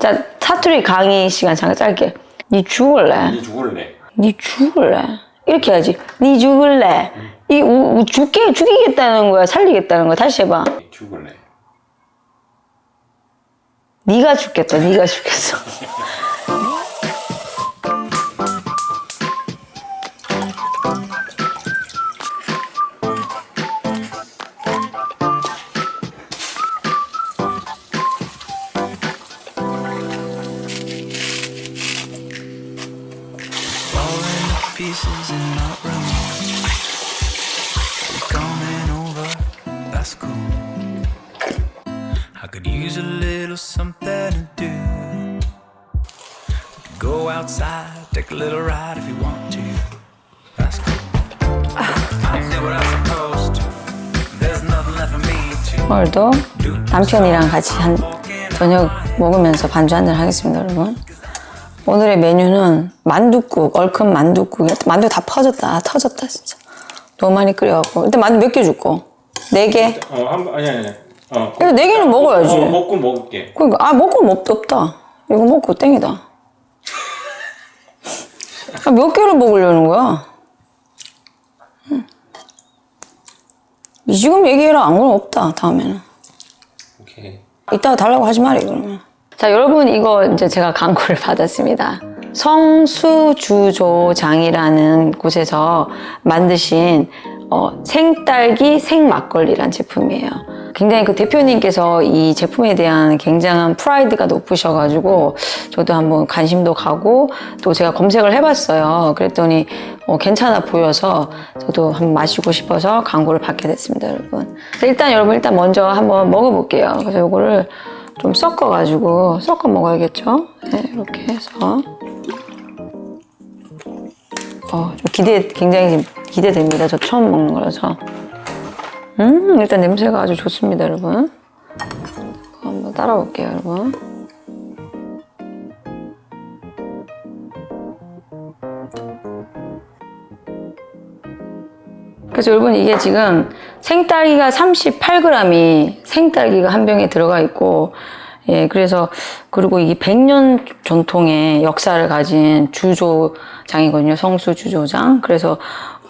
자, 사투리 강의 시간 잠깐 짧게. 니 죽을래? 니 죽을래. 니 죽을래? 이렇게 해야지. 니 죽을래? 이 우, 우- 죽게 죽이겠다는 거야, 살리겠다는 거야. 다시 해봐. 니 죽을래. 네가 죽겠다. 네가 죽겠어. pieces and not running. We're coming over, that's cool. I could use a little something to do. We could go outside, take a little ride if you want to. That's cool. I did what I was supposed to. There's nothing left for me to 오늘도. 남편이랑 같이 한 저녁 먹으면서 반주 한잔 하겠습니다, 여러분. 오늘의 메뉴는 만둣국, 얼큰 만둣국. 만두 다 퍼졌다, 아, 터졌다, 진짜. 너무 많이 끓여갖고. 일단 만두 몇 개 줄 거? 네 개? 어, 한 번, 아니, 아니, 아니. 어. 이거 네 개는 먹어야지. 어, 먹고 먹을게. 그러니까, 아, 먹고 뭐 없, 없다. 이거 먹고 땡이다. 아, 몇 개를 먹으려는 거야? 응. 지금 얘기해라. 안 그러면 없다, 다음에는. 오케이. 이따가 달라고 하지 말이 그러면. 자 여러분 이거 이제 제가 광고를 받았습니다. 성수주조장이라는 곳에서 만드신 어, 생딸기 생막걸리란 제품이에요. 굉장히 그 대표님께서 이 제품에 대한 굉장한 프라이드가 높으셔가지고 저도 한번 관심도 가고 또 제가 검색을 해봤어요. 그랬더니 어, 괜찮아 보여서 저도 한번 마시고 싶어서 광고를 받게 됐습니다, 여러분. 일단 여러분 일단 먼저 한번 먹어볼게요. 그래서 이거를 좀 섞어가지고 섞어 먹어야겠죠? 네, 이렇게 해서 어, 좀 기대 굉장히 기대됩니다. 저 처음 먹는 거라서 음 일단 냄새가 아주 좋습니다, 여러분. 한번 따라 볼게요, 여러분. 그래서 여러분 이게 지금 생딸기가 38g이 생딸기가 한 병에 들어가 있고 예 그래서 그리고 이게 100년 전통의 역사를 가진 주조장이거든요. 성수 주조장. 그래서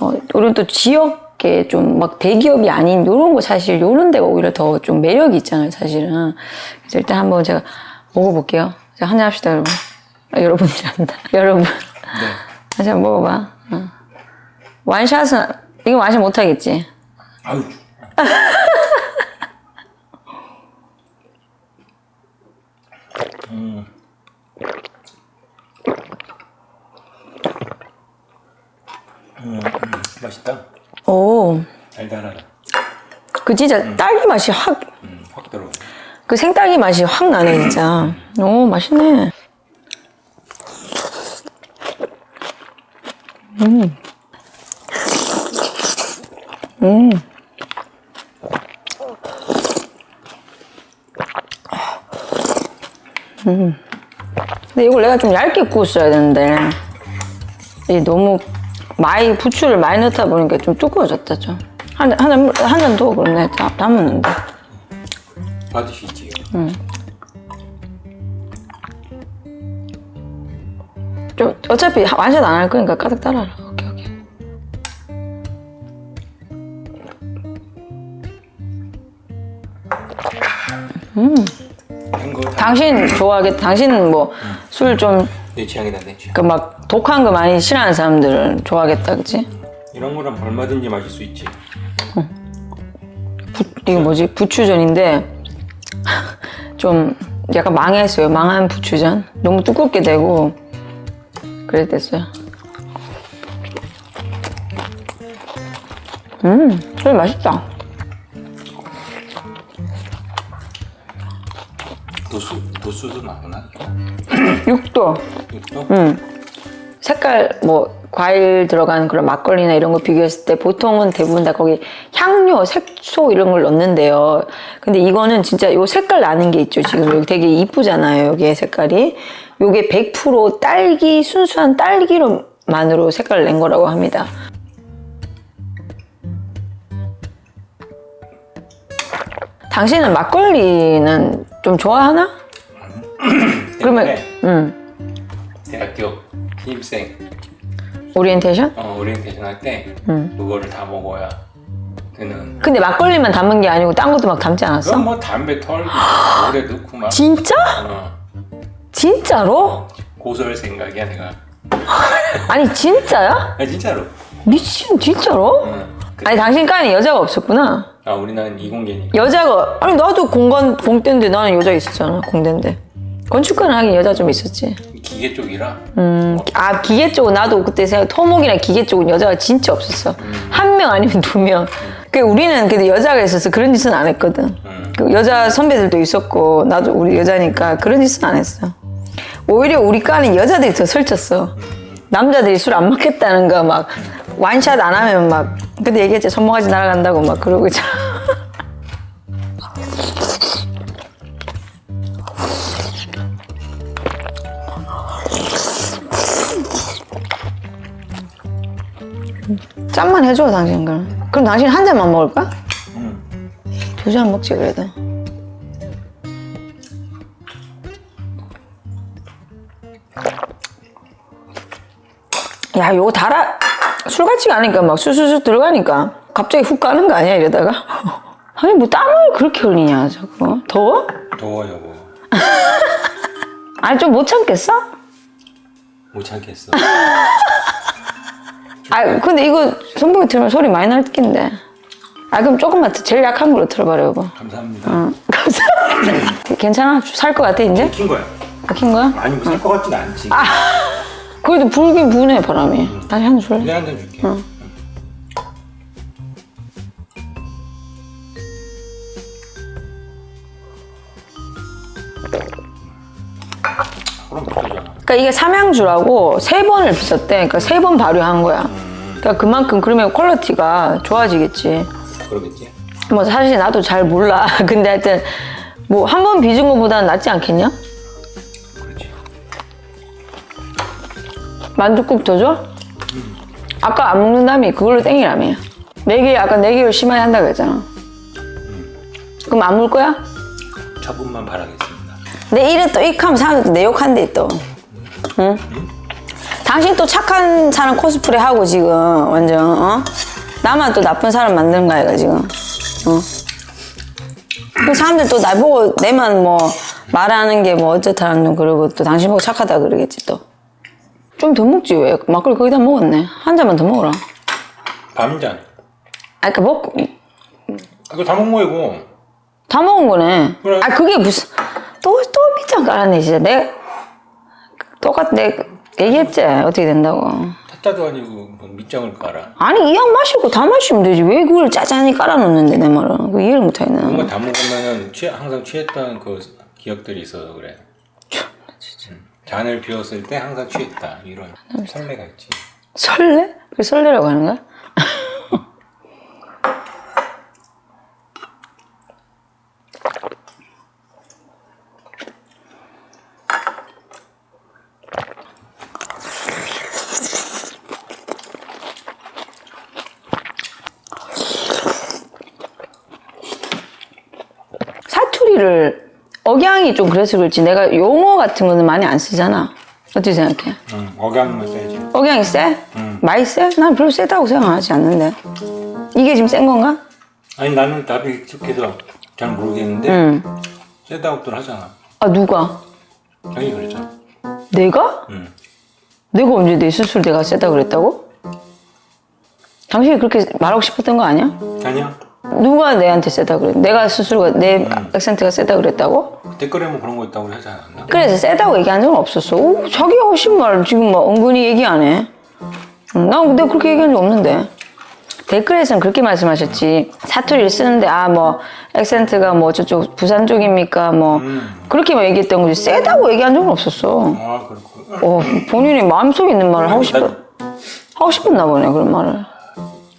어 이런 또 지역계 좀막 대기업이 아닌 요런 거 사실 요런 데가 오히려 더 좀 매력이 있잖아요 사실은. 그래서 일단 한번 제가 먹어 볼게요. 자 한잔 합시다 여러분. 아, 여러분이란다. 여러분. 다시 한번 먹어 봐. 어. 완샷은 이거 완샷 못하겠지 아유. 음. 음, 음, 맛있다. 오, 달달하다. 그 진짜 딸기 맛이 확, 음, 확 들어가. 그 생딸기 맛이 확 나네, 진짜. 오, 맛있네. 음. 음. 음. 근데 이걸 내가 좀 얇게 구웠어야 되는데. 이 너무 많이 부추를 많이 넣다 보니까 좀 두꺼워졌다, 좀. 한, 한, 한잔 더, 그러네. 다, 담았는데. 받으시지. 좀 어차피 완샷 안 할 거니까 가득 따라라. 다. 당신 좋아하겠. 당신은 뭐 술좀그내 취향이다, 내 취향. 막 독한 거 많이 싫어하는 사람들은 좋아하겠다, 그치? 이런 거는 얼마든지 마실 수 있지. 부, 이게 뭐지? 부추전인데 좀 약간 망했어요. 망한 부추전. 너무 두껍게 되고 그랬댔어요. 음, 술 맛있다. 도수, 도수도 나구나. 육도. 이것도? 색깔 뭐 과일 들어간 그런 막걸리나 이런 거 비교했을 때 보통은 대부분 다 거기 향료, 색소 이런 걸 넣는데요. 근데 이거는 진짜 요 색깔 나는 게 있죠. 지금 여기 되게 이쁘잖아요. 여기에 색깔이. 요게 100% 딸기 순수한 딸기로 만으로 색깔을 낸 거라고 합니다. 당신은 막걸리는 좀 좋아하나? 그러면 음 대학교 신입생 오리엔테이션? 어, 오리엔테이션 할 때 음. 그거를 다 먹어야 되는 근데 막걸리만 담은 게 아니고 딴 것도 막 담지 않았어? 뭐 담배 털고 오래 넣고 막 진짜? 어, 진짜로? 고소할 생각이야 내가 아니 진짜야? 아 진짜로 미친 진짜로? 응. 그- 아니 당신과는 여자가 없었구나. 아 우리는 이공계니까 여자가 아니 나도 공간 공대인데 나는 여자 있었잖아 공대인데 건축과는 하긴 여자 좀 있었지. 기계 쪽이라 음, 아 기계 쪽은 나도 그때 생각 토목이나 기계 쪽은 여자가 진짜 없었어. 한 명 아니면 두 명. 그 우리는 근데 여자가 있어서 그런 짓은 안 했거든. 음. 그 여자 선배들도 있었고 나도 우리 여자니까 그런 짓은 안 했어. 오히려 우리 과는 여자들이 더 설쳤어. 남자들이 술 안 먹겠다는 거막 완샷 안 하면 막 그때 얘기했지 손모가지 날아간다고 막 그러고 있잖아. 짠만 해줘 당신 그럼. 그럼 당신 한 잔만 먹을까? 음. 두잔 먹지 그래도. 야, 요거 달아 술 같지가 않으니까 막 술술술 들어가니까 갑자기 훅 가는 거 아니야 이러다가? 아니 뭐 땀을 그렇게 흘리냐 저거 더워? 더워 여보 아니 좀 못 참겠어? 못 참겠어 아 근데 이거 선풍기 틀면 소리 많이 날 텐데. 아 그럼 조금만 더 제일 약한 걸로 틀어봐라 여보. 감사합니다 응, 감사합니다. 괜찮아? 살 것 같아 이제? 킨 거야 막힌 거야? 아니 뭐살것 같진 않지 아. 그래도 불긴 부네 바람이. 다시 한 줄. 그래 한잔 줄게 그럼 못하잖아 그러니까 이게 삼양주라고 세 번을 비쌌대. 그러니까 세 번 발효한 거야. 그러니까 그만큼 그러면 퀄리티가 좋아지겠지. 그러겠지 뭐 사실 나도 잘 몰라. 근데 하여튼 뭐 한 번 빚은 것보다는 낫지 않겠냐? 만두국 더 줘? 아까 안 먹는다며 그걸로 땡이라며 내기 아까 내기를 심하게 한다고 했잖아 그럼 안 물 거야? 처분만 바라겠습니다 내 일에 또 익하면 사람들 내 욕한대 또 응? 당신 또 착한 사람 코스프레 하고 지금 완전 어? 나만 또 나쁜 사람 만드는 거야 이거 지금 어? 그 사람들 또날 보고 내만 뭐 말하는 게 뭐 어쩌다는 둥 그러고 또 당신 보고 착하다 그러겠지 또 좀 더 먹지 왜 막걸리 거의 다 먹었네 한 잔만 더 먹어라 밤잔 아, 그 먹고 이거 다 먹은 거이고 다 먹은 거네. 그래. 아 그게 무슨 또또 밑장 깔았네 진짜. 내 똑같 내 얘기했지 어떻게 된다고. 타짜도 아니고 뭐 밑장을 깔아 아니 이약 마시고 다 마시면 되지 왜 그걸 짜잔히 깔아놓는데 내 말은 그 이해를 못하겠네. 뭔가 다 먹으면은 취, 항상 취했던 그 기억들이 있어서 그래 음. 잔을 비웠을 때 항상 취했다 이런 설레가 있지 설레? 그 설레라고 하는 거야? 사투리를 억양이 좀 그래서 그렇지 내가 용어 같은 거는 많이 안 쓰잖아 어떻게 생각해? 응, 억양만 써야지 억양이 세? 음. 많이 세? 난 별로 세다고 생각하지 않는데. 이게 지금 센 건가? 아니 나는 답이 익숙해서 잘 모르겠는데 응. 세다고들 하잖아 아, 누가? 형이 그랬잖아 내가? 응. 내가 언제 내 스스로 내가 세다 그랬다고? 당신이 그렇게 말하고 싶었던 거 아니야? 아니야 누가 내한테 세다 그랬 내가 스스로가 내 액센트가 세다 그랬다고? 댓글에 뭐 그런 거 있다고 하지 않았나? 그래서 세다고 얘기한 적은 없었어. 오, 자기가 하신 말 지금 막 은근히 얘기 안 해. 응, 나 내가 그렇게 얘기한 적 없는데. 댓글에서는 그렇게 말씀하셨지. 사투리를 쓰는데, 아, 뭐, 액센트가 뭐 저쪽 부산 쪽입니까? 뭐, 그렇게만 얘기했던 거지. 세다고 얘기한 적은 없었어. 아 그렇고 어, 본인이 마음속에 있는 말을 하고 싶어, 하고 싶었나 보네, 그런 말을.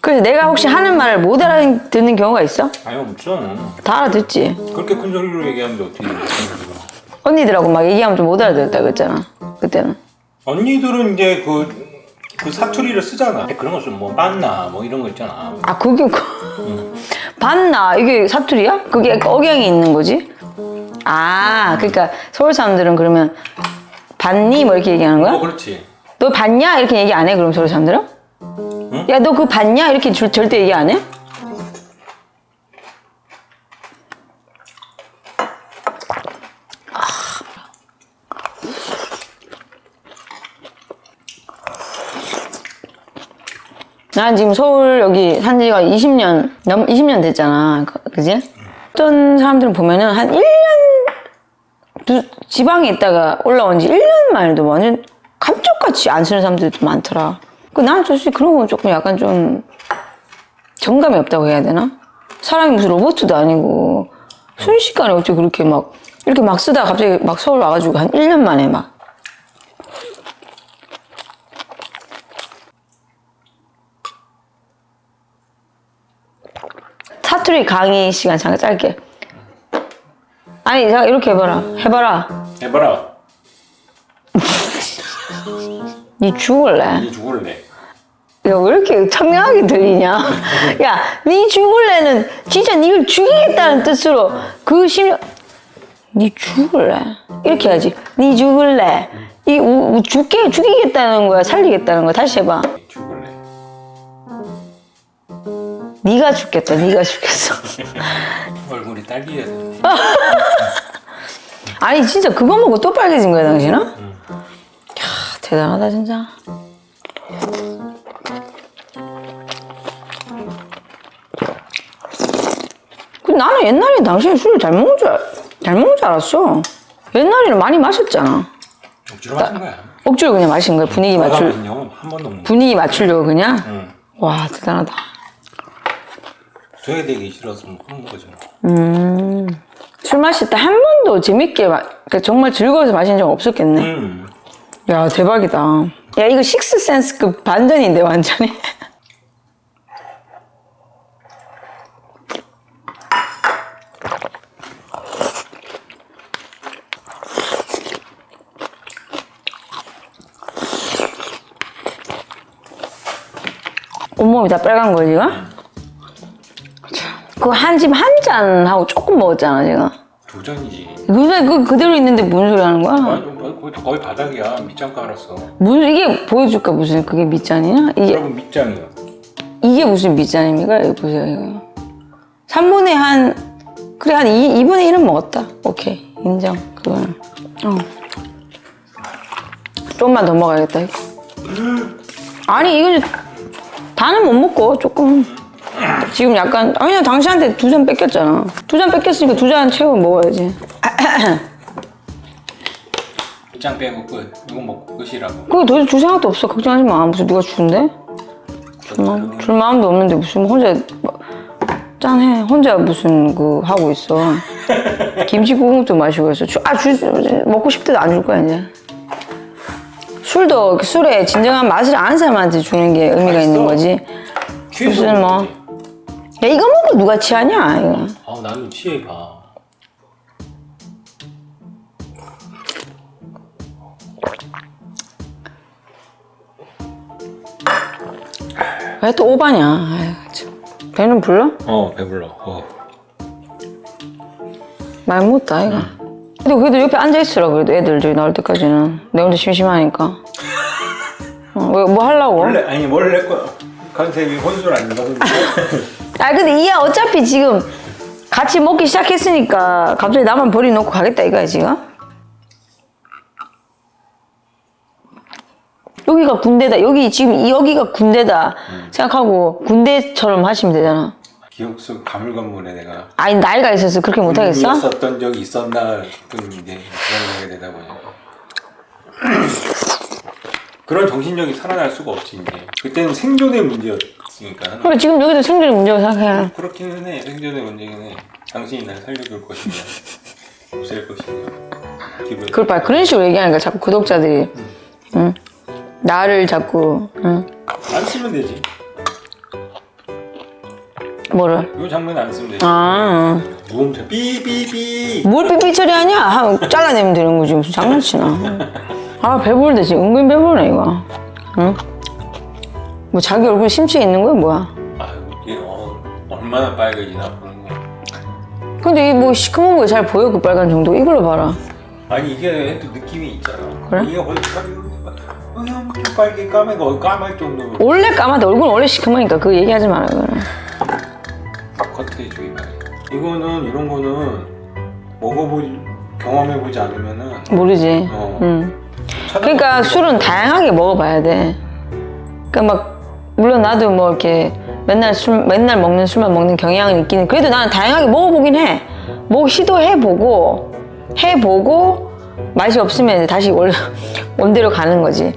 그래서 내가 혹시 하는 말을 못 알아듣는 경우가 있어? 아니 없죠 다 알아듣지. 그렇게 큰 소리로 얘기하는데 어떻게 해 언니들하고 막 얘기하면 좀 못 알아듣었다 그랬잖아. 그때는. 언니들은 이제 그, 그 사투리를 쓰잖아 그런 거좀뭐뭐 이런 거 있잖아 아 그게 그 봤나 이게 사투리야? 그게 억양이 있는 거지? 아, 그러니까 서울 사람들은 그러면 봤니? 뭐 이렇게 얘기하는 거야? 어 그렇지. 너 봤냐? 이렇게 얘기 안 해? 그럼 서울 사람들은? 야, 너 그거 봤냐? 이렇게 줄- 절대 얘기 안 해? 난 지금 서울 여기 산 지가 20년, 넘, 20년 됐잖아. 그- 그지? 어떤 사람들은 보면은 한 1년 두- 지방에 있다가 올라온 지 1년 만에도 완전 감쪽같이 안 쓰는 사람들도 많더라. 그 나는 솔직히 그런 건 조금 약간 좀 정감이 없다고 해야 되나? 사람이 무슨 로봇도 아니고 순식간에 어떻게 그렇게 막 이렇게 막 쓰다가 갑자기 막 서울 와가지고 한 1년 만에 막 사투리 강의 시간 잠깐 짧게 아니 자 이렇게 해봐라 해봐라 해봐라. 니 죽을래 니 죽을래. 야, 왜 이렇게 청량하게 들리냐? 야, 니 죽을래는 진짜 니를 죽이겠다는 뜻으로 그 심령, 니 죽을래? 이렇게 해야지. 니 죽을래? 이 우, 우- 죽게, 죽이겠다는 거야? 살리겠다는 거야? 다시 해봐. 죽을래. 니가 죽겠다, 니가 죽겠어. 얼굴이 딸기야. 아니, 진짜 그거 먹고 또 빨개진 거야, 당신은? 야, 대단하다, 진짜. 나는 옛날에 당신이 술을 잘 먹는 줄, 알- 잘 먹는 줄 알았어. 옛날에는 많이 마셨잖아. 억지로 마신 거야. 억지로 그냥 마신 거야, 분위기 맞출, 한 번도. 분위기 맞추려고 그냥? 응. 와, 대단하다. 소외되기 싫어서 뭐 그런 거죠. 술 마실 때 한 번도 재밌게, 마, 그러니까 정말 즐거워서 마신 적 없었겠네. 음. 야 대박이다. 야 이거 식스센스급 반전인데 완전히. 온몸이 다 빨간 거야 지금? 그거 한집 한 잔 하고 조금 먹었잖아 지금. 도전이지. 그게 그 그대로 있는데 무슨 소리 하는 거야? 아니, 뭐, 거의, 거의 바닥이야. 밑장 깔았어. 무슨 이게 보여줄까 무슨 그게 밑잔이냐? 이게 여러분 밑장이요. 이게 무슨 밑잔입니까? 여기 보세요 이거. 3분의 한 그래 한 2, 2분의 1은 먹었다. 오케이 인정 그거는. 어. 좀만 더 먹어야겠다 이거. 아니 이거 다는 못 먹고 조금. 지금 약간 아니야 당신한테 두 잔 뺏겼잖아. 두 잔 뺏겼으니까 두 잔 채워 먹어야지. 밑장 빼고 끝. 이거 먹고 끝이라고. 그거 더줄 생각도 없어. 걱정하지 마. 무슨 누가 주는데? 줄, 마음, 줄 마음도 없는데 무슨 혼자 뭐, 짠해. 혼자 무슨 그 하고 있어. 김치국물도 마시고 있어. 주, 아, 주, 먹고 싶대도 안 줄 거야 이제. 술도 술에 진정한 맛을 아는 사람한테 주는 게 의미가 있는 거지. 무슨 뭐. 야 이거 먹고 누가 취하냐 이거. 아 나는 취해 봐. 왜또 오바냐. 아유, 참. 배는 불러? 어 배불러. 어. 많이 못다 이거. 근데 그래도 옆에 앉아 있으라 그래도 애들 저기 나올 때까지는 내 혼자 심심하니까. 어, 왜, 뭐 하려고? 원래 아니 원래 거 컨셉이 혼술 아니거든요. 아 근데 이야 어차피 지금 같이 먹기 시작했으니까 갑자기 나만 버리놓고 가겠다 이거야 지금? 여기가 군대다 여기 지금 이- 여기가 군대다 생각하고 군대처럼 하시면 되잖아 기억 속 가물가물해 내가. 아니 나이가 있어서 그렇게 못하겠어? 있었던 적이 있었나 싶은 이제 그런 게 되다 보니 그런 정신력이 살아날 수가 없지 이제. 그때는 생존의 문제였으니까. 그래 지금 여기도 생존의 문제고 생각해. 그렇기는 해 생존의 문제긴 해. 당신이 날 살려줄 것이냐 없앨 것이냐 기분. 그걸 봐 그런 식으로 얘기하니까 자꾸 구독자들이. 응? 나를 자꾸 응? 안 쓰면 되지 뭐를 이 장면 안 쓰면 되지 아 무음표 삐삐삐 뭘 삐삐 처리하냐? 하면 잘라내면 되는 거지. 무슨 장난치나. 아, 배부른데 지금 은근 배부르네, 이거. 응? 뭐 자기 얼굴 심취해 있는 거야, 뭐야? 아 이게 어, 얼마나 빨개지나 보는 거야 근데 이 뭐 시커먼 거 잘 보여 그 빨간 정도 이걸로 봐라 아니 이게 또 느낌이 있잖아. 그래? 이게 원래 그냥 빨개 까매가 까말 정도로 원래 까마다 얼굴은 원래 시커머니까 그 얘기하지 마라 그거 저기 봐. 이거는 이런 거는 먹어보지 경험해보지 않으면은 모르지 어. 음. 그러니까 술은 다양하게 먹어봐야 돼. 그러니까 막 물론 나도 뭐 이렇게 맨날 술 맨날 먹는 술만 먹는 경향은 있기는 그래도 나는 다양하게 먹어보긴 해. 뭐 시도해보고 해보고 맛이 없으면 다시 원 원대로 가는 거지.